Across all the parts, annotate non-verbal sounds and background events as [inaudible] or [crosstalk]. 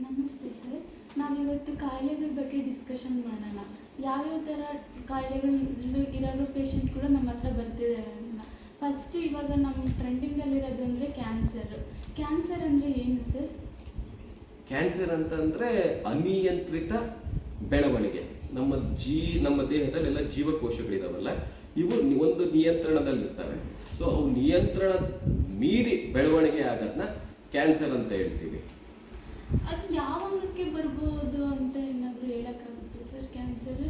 ನಮಸ್ತೆ ಸರ್. ನಾವಿವತ್ತು ಕಾಯಿಲೆಗಳ ಬಗ್ಗೆ ಡಿಸ್ಕಷನ್ ಮಾಡೋಣ. ಯಾವ್ಯಾವ ಥರ ಕಾಯಿಲೆಗಳು ಇರೋ ಕೂಡ ನಮ್ಮ ಹತ್ರ ಬರ್ತಿದ್ದಾರೆ ಫಸ್ಟ್ ಇವಾಗ ನಮ್ಮ ಟ್ರೆಂಡಿಂಗಲ್ಲಿರೋದು ಅಂದರೆ ಕ್ಯಾನ್ಸರ್ ಕ್ಯಾನ್ಸರ್ ಅಂದರೆ ಏನು ಸರ್? ಕ್ಯಾನ್ಸರ್ ಅಂತಂದರೆ ಅನಿಯಂತ್ರಿತ ಬೆಳವಣಿಗೆ. ನಮ್ಮ ಜೀ, ನಮ್ಮ ದೇಹದಲ್ಲೆಲ್ಲ ಜೀವಕೋಶಗಳಿದಾವಲ್ಲ, ಇವು ಒಂದು ನಿಯಂತ್ರಣದಲ್ಲಿರ್ತವೆ. ಸೊ ಅವು ನಿಯಂತ್ರಣ ಮೀರಿ ಬೆಳವಣಿಗೆ ಆಗೋದನ್ನ ಕ್ಯಾನ್ಸರ್ ಅಂತ ಹೇಳ್ತೀವಿ. ಅದು ಯಾವ ಅಂಗಕ್ಕೆ ಬರ್ಬೋದು ಅಂತ ಏನಾದರೂ ಸರ್ ಕ್ಯಾನ್ಸರ್?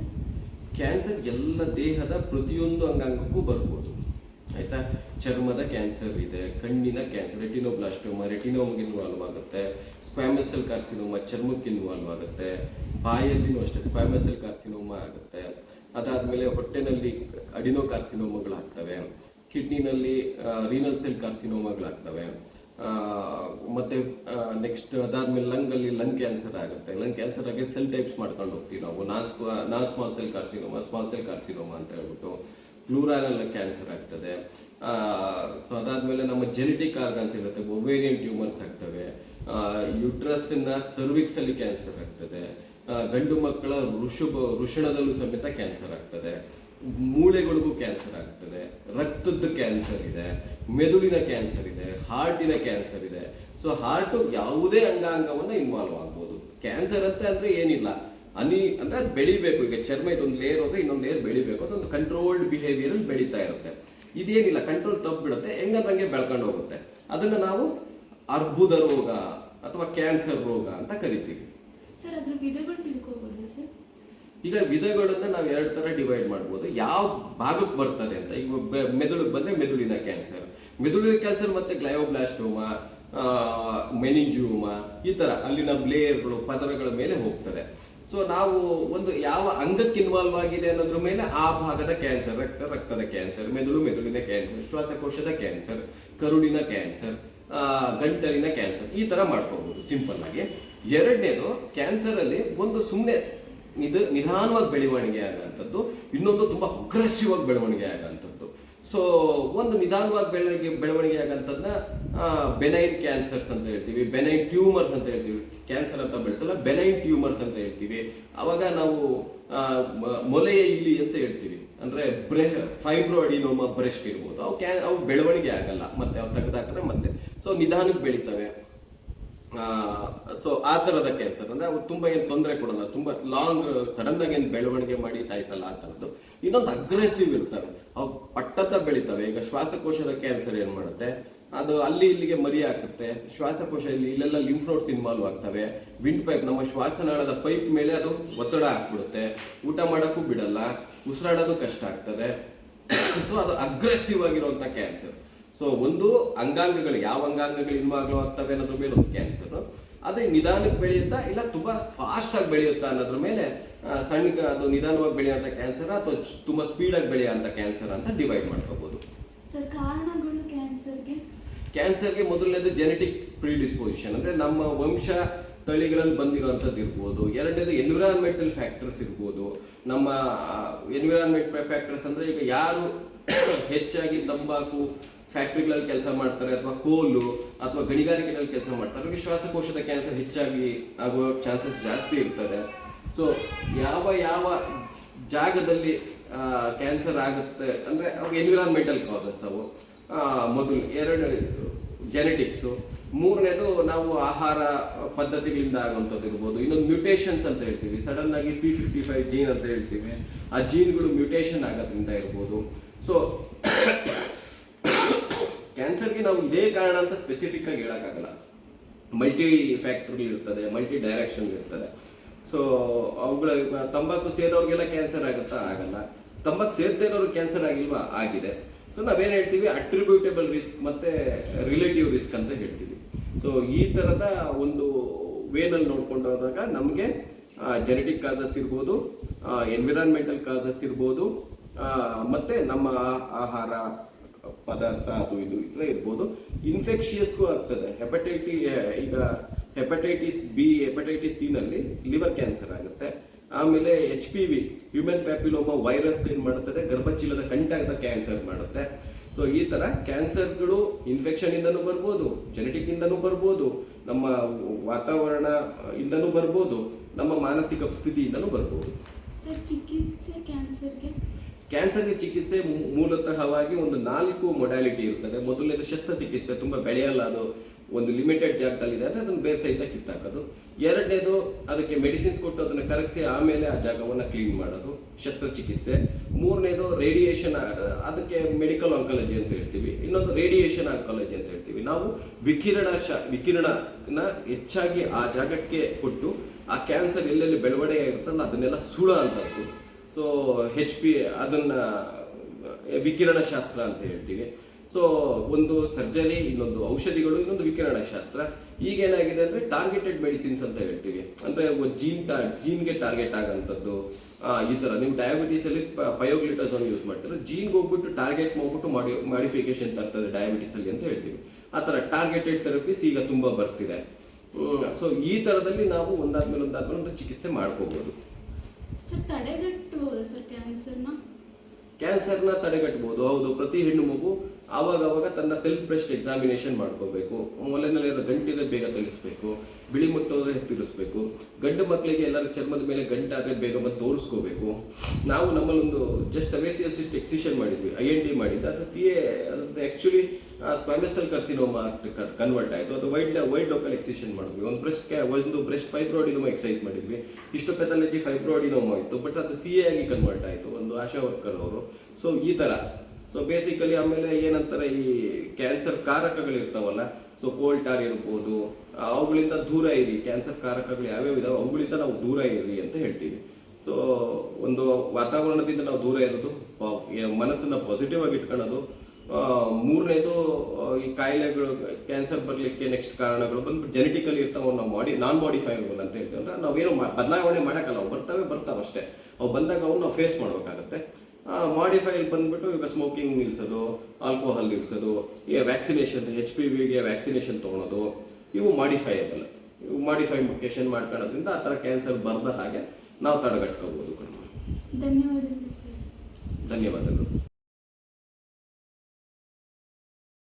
ಕ್ಯಾನ್ಸರ್ ಎಲ್ಲ ದೇಹದ ಪ್ರತಿಯೊಂದು ಅಂಗಾಂಗಕ್ಕೂ ಬರ್ಬೋದು. ಆಯ್ತಾ? ಚರ್ಮದ ಕ್ಯಾನ್ಸರ್ ಇದೆ, ಕಣ್ಣಿನ ಕ್ಯಾನ್ಸರ್, ರೆಟಿನೋಬ್ಲಾಸ್ಟೋಮ ರೆಟಿನೋಮ್ಗೆ ಇನ್ವಾಲ್ವ್ ಆಗುತ್ತೆ ಸ್ಕ್ವಾಮಸಲ್ ಕಾರ್ಸಿನೋಮ ಚರ್ಮಕ್ಕೆ ಇನ್ವಾಲ್ವ್ ಆಗುತ್ತೆ ಬಾಯಲ್ಲಿನೂ ಅಷ್ಟೇ ಸ್ಕ್ವಾಮಸಲ್ ಕಾರ್ಸಿನೋಮ ಆಗುತ್ತೆ. ಅದಾದ್ಮೇಲೆ ಹೊಟ್ಟೆನಲ್ಲಿ ಅಡಿನೋ ಕಾರ್ಸಿನೋಮಗಳಾಗ್ತವೆ ಕಿಡ್ನಿನಲ್ಲಿ ರೀನಲ್ ಸೆಲ್ ಕಾರ್ಸಿನೋಮಗಳಾಗ್ತವೆ ಮತ್ತೆ ನೆಕ್ಸ್ಟ್ ಅದಾದ್ಮೇಲೆ ಲಂಗ್ ಅಲ್ಲಿ ಲಂಗ್ ಕ್ಯಾನ್ಸರ್ ಆಗುತ್ತೆ. ಲಂಗ್ ಕ್ಯಾನ್ಸರ್ ಆಗಿ ಸೆಲ್ ಟೈಪ್ಸ್ ಮಾಡ್ಕೊಂಡು ಹೋಗ್ತೀವಿ ನಾವು. Non small cell carcinoma small cell carcinoma ಅಂತ ಹೇಳ್ಬಿಟ್ಟು ಪ್ಲೂರಾನೆಲ್ಲ ಕ್ಯಾನ್ಸರ್ ಆಗ್ತದೆ. ಸೊ ಅದಾದ್ಮೇಲೆ ನಮ್ಮ ಜೆನೆಟಿಕ್ ಆರ್ಗನ್ಸ್ ಇರುತ್ತೆ. ಒವೇರಿಯನ್ ಟ್ಯೂಮರ್ಸ್ ಆಗ್ತವೆ. ಯುಟ್ರಸ್ನ ಸರ್ವಿಕ್ಸ್ ಅಲ್ಲಿ ಕ್ಯಾನ್ಸರ್ ಆಗ್ತದೆ. ಗಂಡು ಮಕ್ಕಳ ಋಷಭ ವೃಷಣದಲ್ಲೂ ಸಮೇತ ಕ್ಯಾನ್ಸರ್ ಆಗ್ತದೆ. ಮೂಳೆಗಳಿಗೂ ಕ್ಯಾನ್ಸರ್ ಆಗ್ತದೆ ರಕ್ತದ ಕ್ಯಾನ್ಸರ್ ಇದೆ, ಮೆದುಳಿನ ಕ್ಯಾನ್ಸರ್ ಇದೆ ಹಾರ್ಟಿನ ಕ್ಯಾನ್ಸರ್ ಇದೆ. ಸೊ ಹಾರ್ಟ್ ಯಾವುದೇ ಅಂಗಾಂಗವನ್ನ ಇನ್ವಾಲ್ವ್ ಆಗ್ಬೋದು. ಕ್ಯಾನ್ಸರ್ ಅಂತ ಅಂದರೆ ಏನಿಲ್ಲ. ಅನಿ, ಅಂದ್ರೆ ಅದು ಬೆಳಿಬೇಕು. ಈಗ ಚರ್ಮ ಇದೊಂದು ಲೇಯರ್ ಹೋದ್ರೆ ಇನ್ನೊಂದು ಲೇಯರ್ ಬೆಳಿಬೇಕು. ಅದೊಂದು ಕಂಟ್ರೋಲ್ಡ್ ಬಿಹೇವಿಯರ್ ಅಲ್ಲಿ ಬೆಳೀತಾ ಇರುತ್ತೆ. ಇದೇನಿಲ್ಲ ಕಂಟ್ರೋಲ್ ತಪ್ಪು ಬಿಡುತ್ತೆ ಹೆಂಗದಂಗೆ ಬೆಳ್ಕೊಂಡು ಹೋಗುತ್ತೆ. ಅದನ್ನ ನಾವು ಅರ್ಬುದ ರೋಗ ಅಥವಾ ಕ್ಯಾನ್ಸರ್ ರೋಗ ಅಂತ ಕರಿತೀವಿ ಸರ್ ಅದ್ರ ವಿಧಗಳು ತಿಳ್ಕೊಬೋದಾ ಸರ್ ಈಗ ವಿಧಗಳನ್ನ ನಾವು ಎರಡು ತರ ಡಿವೈಡ್ ಮಾಡ್ಬೋದು. ಯಾವ ಭಾಗಕ್ಕೆ ಬರ್ತದೆ ಅಂತ. ಈಗ ಮೆದುಳಿಗೆ ಬಂದ್ರೆ ಮೆದುಳಿನ ಕ್ಯಾನ್ಸರ್ ಮೆದುಳಿನ ಕ್ಯಾನ್ಸರ್ ಮತ್ತೆ ಗ್ಲಯೋಬ್ಲಾಸ್ಟೋಮಾ ಮೆನಿಂಜಿಯೋಮಾ ಈ ತರ ಅಲ್ಲಿನ ಬ್ಲೇಯರ್ಗಳು ಪದರಗಳ ಮೇಲೆ ಹೋಗ್ತದೆ. ಸೊ ನಾವು ಒಂದು ಯಾವ ಅಂಗಕ್ಕೆ ಇನ್ವಾಲ್ವ್ ಆಗಿದೆ ಅನ್ನೋದ್ರ ಮೇಲೆ ಆ ಭಾಗದ ಕ್ಯಾನ್ಸರ್ ರಕ್ತ, ರಕ್ತದ ಕ್ಯಾನ್ಸರ್ ಮೆದುಳು, ಮೆದುಳಿನ ಕ್ಯಾನ್ಸರ್ ಶ್ವಾಸಕೋಶದ ಕ್ಯಾನ್ಸರ್ ಕರುಳಿನ ಕ್ಯಾನ್ಸರ್ ಗಂಟಲಿನ ಕ್ಯಾನ್ಸರ್ ಈ ತರ ಮಾಡ್ಕೋಬಹುದು ಸಿಂಪಲ್ ಆಗಿ. ಎರಡನೇದು ಕ್ಯಾನ್ಸರ್ ಅಲ್ಲಿ ಒಂದು ಸುಮ್ಮನೆ ಇದು ನಿಧಾನವಾಗಿ ಬೆಳವಣಿಗೆ ಆಗೋಂಥದ್ದು, ಇನ್ನೊಂದು ತುಂಬ ಅಗ್ರೆಸಿವ್ ಆಗಿ ಬೆಳವಣಿಗೆ ಆಗೋಂಥದ್ದು. ಸೊ ಒಂದು ನಿಧಾನವಾಗಿ ಬೆಳವಣಿಗೆ ಬೆಳವಣಿಗೆ ಆಗೋಂಥದ್ದನ್ನ ಬೆನೈನ್ ಕ್ಯಾನ್ಸರ್ಸ್ ಅಂತ ಹೇಳ್ತೀವಿ ಬೆನೈನ್ ಟ್ಯೂಮರ್ಸ್ ಅಂತ ಹೇಳ್ತೀವಿ. ಕ್ಯಾನ್ಸರ್ ಅಂತ ಬೆಳೆಸಲ್ಲ ಬೆನೈನ್ ಟ್ಯೂಮರ್ಸ್ ಅಂತ ಹೇಳ್ತೀವಿ. ಅವಾಗ ನಾವು ಮೊಲೆಯ ಇಲ್ಲಿ ಅಂತ ಹೇಳ್ತೀವಿ. ಅಂದ್ರೆ ಬ್ರೆ ಫೈಬ್ರೋ ಬ್ರೆಸ್ಟ್ ಇರ್ಬೋದು. ಅವು ಕ್ಯಾ ಅವು ಬೆಳವಣಿಗೆ ಆಗಲ್ಲ. ಮತ್ತೆ ಅವು ತೆಗೆದಾಕಿದ್ರೆ ಮತ್ತೆ. ಸೊ ನಿಧಾನಕ್ಕೆ ಬೆಳಿತವೆ. ಸೊ ಆ ಥರದ ಕ್ಯಾನ್ಸರ್ ಅಂದ್ರೆ ಅವ್ರು ತುಂಬಾ ಏನು ತೊಂದರೆ ಕೊಡಲ್ಲ, ತುಂಬಾ ಲಾಂಗ್ ಸಡನ್ ಆಗಿ ಏನು ಬೆಳವಣಿಗೆ ಮಾಡಿ ಸಾಯಿಸಲ್ಲ ಆ ಥರದ್ದು ಇನ್ನೊಂದು ಅಗ್ರೆಸಿವ್ ಇರ್ತವೆ ಅವು ಪಟ್ಟತ ಬೆಳಿತವೆ. ಈಗ ಶ್ವಾಸಕೋಶದ ಕ್ಯಾನ್ಸರ್ ಏನು ಮಾಡುತ್ತೆ? ಅದು ಅಲ್ಲಿ ಇಲ್ಲಿಗೆ ಮರಿ ಹಾಕುತ್ತೆ. ಶ್ವಾಸಕೋಶ ಇಲ್ಲಿ ಇಲ್ಲೆಲ್ಲ ಲಿಂಫ್ ನೋಡ್ಸ್ ಇನ್ವಾಲ್ವ್ ಆಗ್ತವೆ. ವಿಂಡ್ ಪೈಪ್ ನಮ್ಮ ಶ್ವಾಸನಾಳದ ಪೈಪ್ ಮೇಲೆ ಅದು ಒತ್ತಡ ಹಾಕ್ಬಿಡುತ್ತೆ. ಊಟ ಮಾಡೋಕ್ಕೂ ಬಿಡಲ್ಲ. ಉಸಿರಾಡೋದು ಕಷ್ಟ ಆಗ್ತದೆ. [coughs] ಸೊ ಅದು ಅಗ್ರೆಸಿವ್ ಆಗಿರುವಂತ ಕ್ಯಾನ್ಸರ್ ಸೊ ಒಂದು ಅಂಗಾಂಗಗಳು ಯಾವ ಅಂಗಾಂಗಗಳು ಇನ್ವಾಲ್ವ್ ಆಗ್ತವೆ ಅನ್ನೋದ್ರ ಮೇಲೆ ಒಂದು ಕ್ಯಾನ್ಸರ್ ಅದೇ ನಿಧಾನಕ್ಕೆ ಬೆಳೆಯುತ್ತಾ ಇಲ್ಲ ತುಂಬಾ ಫಾಸ್ಟ್ ಆಗಿ ಬೆಳೆಯುತ್ತಾ ಅನ್ನೋದ್ರ ಮೇಲೆ ಸಣ್ಣ ಅದು ನಿಧಾನವಾಗಿ ಬೆಳೆಯುವಂತ ಕ್ಯಾನ್ಸರ್ ಅಥವಾ ತುಂಬಾ ಸ್ಪೀಡ್ ಆಗಿ ಬೆಳೆಯುವಂತ ಕ್ಯಾನ್ಸರ್ ಅಂತ ಡಿವೈಡ್ ಮಾಡ್ಕೋಬಹುದು ಕ್ಯಾನ್ಸರ್ಗೆ ಕ್ಯಾನ್ಸರ್ಗೆ ಮೊದಲನೇದು ಜೆನೆಟಿಕ್ ಪ್ರಿಡಿಸ್ಪೋಸಿಷನ್ ಅಂದ್ರೆ ನಮ್ಮ ವಂಶ ತಳಿಗಳಲ್ಲಿ ಬಂದಿರುವಂಥದ್ದು ಇರ್ಬೋದು. ಎರಡನೇದು ಎನ್ವಿರಾನ್ಮೆಂಟಲ್ ಫ್ಯಾಕ್ಟರ್ಸ್ ಇರ್ಬೋದು. ನಮ್ಮ ಎನ್ವಿರಾನ್ಮೆಂಟ್ ಫ್ಯಾಕ್ಟರ್ಸ್ ಅಂದ್ರೆ ಈಗ ಯಾರು [coughs] ಹೆಚ್ಚಾಗಿ ತಂಬಾಕು ಫ್ಯಾಕ್ಟ್ರಿಗಳಲ್ಲಿ ಕೆಲಸ ಮಾಡ್ತಾರೆ ಅಥವಾ ಕೋಲು ಅಥವಾ ಗಣಿಗಾರಿಕೆಗಳಲ್ಲಿ ಕೆಲಸ ಮಾಡ್ತಾರೆ. ಅವ್ರಿಗೆ ಶ್ವಾಸಕೋಶದ ಕ್ಯಾನ್ಸರ್ ಹೆಚ್ಚಾಗಿ ಆಗುವ ಚಾನ್ಸಸ್ ಜಾಸ್ತಿ ಇರ್ತದೆ. ಸೊ ಯಾವ ಯಾವ ಜಾಗದಲ್ಲಿ ಕ್ಯಾನ್ಸರ್ ಆಗುತ್ತೆ ಅಂದರೆ ಅವು ಎನ್ವಿರಾನ್ಮೆಂಟಲ್ ಕಾಸಸ್ ಅವು. ಮೊದಲು ಎರಡು ಜೆನೆಟಿಕ್ಸು ಮೂರನೇದು ನಾವು ಆಹಾರ ಪದ್ಧತಿಗಳಿಂದ ಆಗುವಂಥದ್ದು ಇರ್ಬೋದು. ಇನ್ನೊಂದು ಮ್ಯೂಟೇಷನ್ಸ್ ಅಂತ ಹೇಳ್ತೀವಿ. ಸಡನ್ ಆಗಿ ಪಿ ಫಿಫ್ಟಿ ಫೈವ್ ಜೀನ್ ಅಂತ ಹೇಳ್ತೀವಿ. ಆ ಜೀನ್ಗಳು ಮ್ಯೂಟೇಷನ್ ಆಗೋದ್ರಿಂದ ಇರ್ಬೋದು. ಸೊ ಕ್ಯಾನ್ಸರ್ಗೆ ನಾವು ಇದೇ ಕಾರಣ ಅಂತ ಸ್ಪೆಸಿಫಿಕ್ ಆಗಿ ಹೇಳೋಕ್ಕಾಗಲ್ಲ. ಮಲ್ಟಿ ಫ್ಯಾಕ್ಟರ್ ಇರ್ತದೆ ಮಲ್ಟಿ ಡೈರೆಕ್ಷನ್ ಇರ್ತದೆ. ಸೊ ಅವುಗಳ ತಂಬಾಕು ಸೇದೋರಿಗೆಲ್ಲ ಕ್ಯಾನ್ಸರ್ ಆಗುತ್ತಾ? ಆಗಲ್ಲ. ತಂಬಾಕು ಸೇದದೇ ಇರೋರು ಕ್ಯಾನ್ಸರ್ ಆಗಿಲ್ವಾ? ಆಗಿದೆ. ಸೊ ನಾವೇನು ಹೇಳ್ತೀವಿ? ಅಟ್ರಿಬ್ಯೂಟೇಬಲ್ ರಿಸ್ಕ್ ಮತ್ತೆ ರಿಲೇಟಿವ್ ರಿಸ್ಕ್ ಅಂತ ಹೇಳ್ತೀವಿ. ಸೊ ಈ ತರದ ಒಂದು ವೇನಲ್ಲಿ ನೋಡ್ಕೊಂಡು ಹೋದಾಗ ನಮಗೆ ಜೆನೆಟಿಕ್ ಕಾಸಸ್ ಇರ್ಬೋದು ಎನ್ವಿರಾನ್ಮೆಂಟಲ್ ಕಾಸಸ್ ಇರ್ಬೋದು ಮತ್ತೆ ನಮ್ಮ ಆಹಾರ ಪದಾರ್ಥ ಅದು ಇದು ಇದ್ರೆ ಇರ್ಬೋದು. ಇನ್ಫೆಕ್ಷಿಯಸ್ಗೂ ಆಗ್ತದೆ. ಹೆಪಟೈಟಿ ಈಗ ಹೆಪಟೈಟಿಸ್ ಬಿ ಹೆಪಟೈಟಿಸ್ ಸಿ ನಲ್ಲಿ ಲಿವರ್ ಕ್ಯಾನ್ಸರ್ ಆಗುತ್ತೆ. ಆಮೇಲೆ H P V human papilloma virus ಏನ್ ಮಾಡುತ್ತದೆ? ಗರ್ಭಚೀಲದ ಕಂಠದ ಕ್ಯಾನ್ಸರ್ ಮಾಡುತ್ತೆ. ಸೊ ಈ ತರ ಕ್ಯಾನ್ಸರ್ಗಳು ಇನ್ಫೆಕ್ಷನ್ ಇಂದನೂ ಬರ್ಬೋದು ಜೆನೆಟಿಕ್ ಇಂದನೂ ಬರ್ಬೋದು, ನಮ್ಮ ವಾತಾವರಣ ಇಂದನೂ ಬರ್ಬೋದು, ನಮ್ಮ ಮಾನಸಿಕ ಸ್ಥಿತಿಯಿಂದನೂ ಬರ್ಬೋದು. ಸರ್, ಚಿಕಿತ್ಸೆ ಕ್ಯಾನ್ಸರ್ಗೆ ಕ್ಯಾನ್ಸರ್ಗೆ ಚಿಕಿತ್ಸೆ ಮೂಲತಃವಾಗಿ ಒಂದು ನಾಲ್ಕು ಮೊಡ್ಯಾಲಿಟಿ ಇರ್ತದೆ. ಮೊದಲನೇದು ಶಸ್ತ್ರಚಿಕಿತ್ಸೆ, ತುಂಬಾ ಬೆಳೆಯಲ್ಲ ಅದು. ಒಂದು ಲಿಮಿಟೆಡ್ ಜಾಗದಲ್ಲಿದೆ. ಅಂದ್ರೆ ಅದನ್ನು ಬೇರೆ ಸಹಿತ ಕಿತ್ತಾಕೋದು. ಎರಡನೇದು ಅದಕ್ಕೆ ಮೆಡಿಸಿನ್ಸ್ ಕೊಟ್ಟು ಅದನ್ನು ಕರಗಿಸಿ ಆಮೇಲೆ ಆ ಜಾಗವನ್ನು ಕ್ಲೀನ್ ಮಾಡೋದು, ಶಸ್ತ್ರಚಿಕಿತ್ಸೆ. ಮೂರನೇದು ರೇಡಿಯೇಷನ್ ಅದಕ್ಕೆ ಮೆಡಿಕಲ್ ಆಂಕಾಲಜಿ ಅಂತ ಹೇಳ್ತೀವಿ. ಇನ್ನೊಂದು ರೇಡಿಯೇಷನ್ ಆಂಕಾಲಜಿ ಅಂತ ಹೇಳ್ತೀವಿ. ನಾವು ವಿಕಿರಣ ಶ, ವಿಕಿರಣನ ಹೆಚ್ಚಾಗಿ ಆ ಜಾಗಕ್ಕೆ ಕೊಟ್ಟು ಆ ಕ್ಯಾನ್ಸರ್ ಎಲ್ಲೆಲ್ಲಿ ಬೆಳವಣಿಗೆ ಇರುತ್ತಲ್ಲ ಅದನ್ನೆಲ್ಲ ಸುಳ ಅಂತದ್ದು ಸೊ ಹೆಚ್ ಪಿ ಅದನ್ನ ವಿಕಿರಣ ಶಾಸ್ತ್ರ ಅಂತ ಹೇಳ್ತೀವಿ. ಸೊ ಒಂದು ಸರ್ಜರಿ ಇನ್ನೊಂದು ಔಷಧಿಗಳು, ಇನ್ನೊಂದು ವಿಕಿರಣ ಶಾಸ್ತ್ರ. ಈಗ ಏನಾಗಿದೆ ಅಂದ್ರೆ ಟಾರ್ಗೆಟೆಡ್ ಮೆಡಿಸಿನ್ಸ್ ಅಂತ ಹೇಳ್ತೀವಿ. ಅಂದ್ರೆ ಜೀನ್ ಜೀನ್ಗೆ ಟಾರ್ಗೆಟ್ ಆಗಂಥದ್ದು. ಈ ತರ. ನೀವು ಡಯಾಬಿಟೀಸ್ ಅಲ್ಲಿ ಪಯೋಗ್ಲಿಟೋಸೋನ್ ಯೂಸ್ ಮಾಡ್ತಾರೆ. ಜೀನ್ಗೆ ಹೋಗ್ಬಿಟ್ಟು ಟಾರ್ಗೆಟ್ ಮಾಡ್ಬಿಟ್ಟು ಮಾಡಿ ಮಾಡಿಫಿಕೇಶನ್ ತರ್ತದೆ ಡಯಾಬಿಟೀಸ್ ಅಲ್ಲಿ ಅಂತ ಹೇಳ್ತೀವಿ. ಆ ತರ ಟಾರ್ಗೆಟೆಡ್ ಥೆರಪೀಸ್ ಈಗ ತುಂಬಾ ಬರ್ತಿದೆ. ಸೊ ಈ ತರದಲ್ಲಿ ನಾವು ಒಂದಾದ್ಮೇಲೆ ಒಂದಾದ್ಮೇಲೆ ಒಂದು ಚಿಕಿತ್ಸೆ ಮಾಡ್ಕೋಬಹುದು ಸರ್ ಸರ್ ಕ್ಯಾನ್ಸರ್ನ ಕ್ಯಾನ್ಸರ್ನ ತಡೆಗಟ್ಟಬಹುದು ಹೌದು. ಪ್ರತಿ ಹೆಣ್ಣು ಮಗು ಆವಾಗ ಅವಾಗ ತನ್ನ ಸೆಲ್ಫ್ ಬ್ರೆಸ್ಟ್ ಎಕ್ಸಾಮಿನೇಷನ್ ಮಾಡ್ಕೋಬೇಕು. ಮೊಲೆನಲ್ಲಿರೋ ಗಂಟಿದ್ರೆ ಬೇಗ ತಿಳಿಸ್ಬೇಕು. ಬಿಳಿ ಮುಟ್ಟೋದ್ರೆ ತಿಳಿಸ್ಬೇಕು. ಗಂಡು ಮಕ್ಕಳಿಗೆ ಎಲ್ಲರ ಚರ್ಮದ ಮೇಲೆ ಗಂಟಾದ್ರೆ ಬೇಗ ಬಂದು ತೋರಿಸ್ಕೋಬೇಕು. ನಾವು ನಮ್ಮಲ್ಲೊಂದು ಜಸ್ಟ್ ಅವೇಸಿಯಲ್ ಸಿಸ್ಟ್ ಎಕ್ಸಿಷನ್ ಮಾಡಿದ್ವಿ ಐ ಎನ್ ಟಿ ಮಾಡಿದ್ದು. ಅದು C A actually squamous carcinoma convert ಆಯಿತು. ಅದು ವೈಡ್ ವೈಡ್ ಲೋಕಲ್ ಎಕ್ಸಿಷನ್ ಮಾಡಿದ್ವಿ. ಒಂದು ಬ್ರೆಸ್ಟ್ ಒಂದು ಬ್ರೆಸ್ಟ್ ಫೈಬ್ರೋಡಿನೋಮ ಎಕ್ಸೈಸ್ ಮಾಡಿದ್ವಿ. ಇಷ್ಟು ಪೆಥಾಲಜಿ ಫೈಬ್ರೋಡಿನೋಮಾ ಇತ್ತು. ಬಟ್ ಅದು ಸಿ ಎ ಆಗಿ ಕನ್ವರ್ಟ್ ಆಯಿತು. ಒಂದು ಆಶಾ ವರ್ಕರ್ ಅವರು. ಸೊ ಈ ಥರ ಸೊ ಬೇಸಿಕಲಿ ಆಮೇಲೆ ಏನಂತಾರೆ, ಈ ಕ್ಯಾನ್ಸರ್ ಕಾರಕಗಳಿರ್ತಾವಲ್ಲ ಸೊ ಕೋಲ್ಟಾರ್ ಇರ್ಬೋದು. ಅವುಗಳಿಂದ ದೂರ ಇರಿ. ಕ್ಯಾನ್ಸರ್ ಕಾರಕಗಳು ಯಾವ್ಯಾವ ಇದಾವೆ, ಅವುಗಳಿಂದ ನಾವು ದೂರ ಇರಿ ಅಂತ ಹೇಳ್ತೀವಿ. ಸೊ ಒಂದು ವಾತಾವರಣದಿಂದ ನಾವು ದೂರ ಇರೋದು ಮನಸ್ಸನ್ನು ಪಾಸಿಟಿವ್ ಆಗಿ ಇಟ್ಕೊಳ್ಳೋದು ಮೂರನೇದು ಈ ಕಾಯಿಲೆಗಳು ಕ್ಯಾನ್ಸರ್ ಬರಲಿಕ್ಕೆ ನೆಕ್ಸ್ಟ್ ಕಾರಣಗಳು ಬಂದು ಜೆನೆಟಿಕಲಿ ಇರ್ತಾವ ನಾವು ಮಾಡಿ ನಾನ್ ಮಾಡಿಫೈಬಲ್ ಅಂತ ಹೇಳ್ತೀವಿ. ಅಂದ್ರೆ ನಾವೇನು ಬದಲಾವಣೆ ಮಾಡೋಕ್ಕಲ್ಲ. ಅವು ಬರ್ತವೆ ಬರ್ತಾವೆ ಅಷ್ಟೇ. ಅವು ಬಂದಾಗ ಅವನ್ನ ನಾವು ಫೇಸ್ ಮಾಡಬೇಕಾಗತ್ತೆ ಮಾಡಿಫೈಲ್ ಬಂದ್ಬಿಟ್ಟು ಈಗ ಸ್ಮೋಕಿಂಗ್ ನಿಲ್ಸೋದು ಆಲ್ಕೋಹಾಲ್ ನಿಲ್ಸೋದು ಈ ವ್ಯಾಕ್ಸಿನೇಷನ್ ಎಚ್ ಪಿ ವಿಗೆ ವ್ಯಾಕ್ಸಿನೇಷನ್ ತೊಗೊಳೋದು ಇವು ಮಾಡಿಫೈಯಬಲ್ ಇವು ಮಾಡಿಫೈಕೇಶನ್ ಮಾಡ್ಕೊಳ್ಳೋದ್ರಿಂದ ಆ ಥರ ಕ್ಯಾನ್ಸರ್ ಬರದ ಹಾಗೆ ನಾವು ತಡೆಗಟ್ಕೋಬೋದು ಧನ್ಯವಾದಗಳು ಧನ್ಯವಾದಗಳು.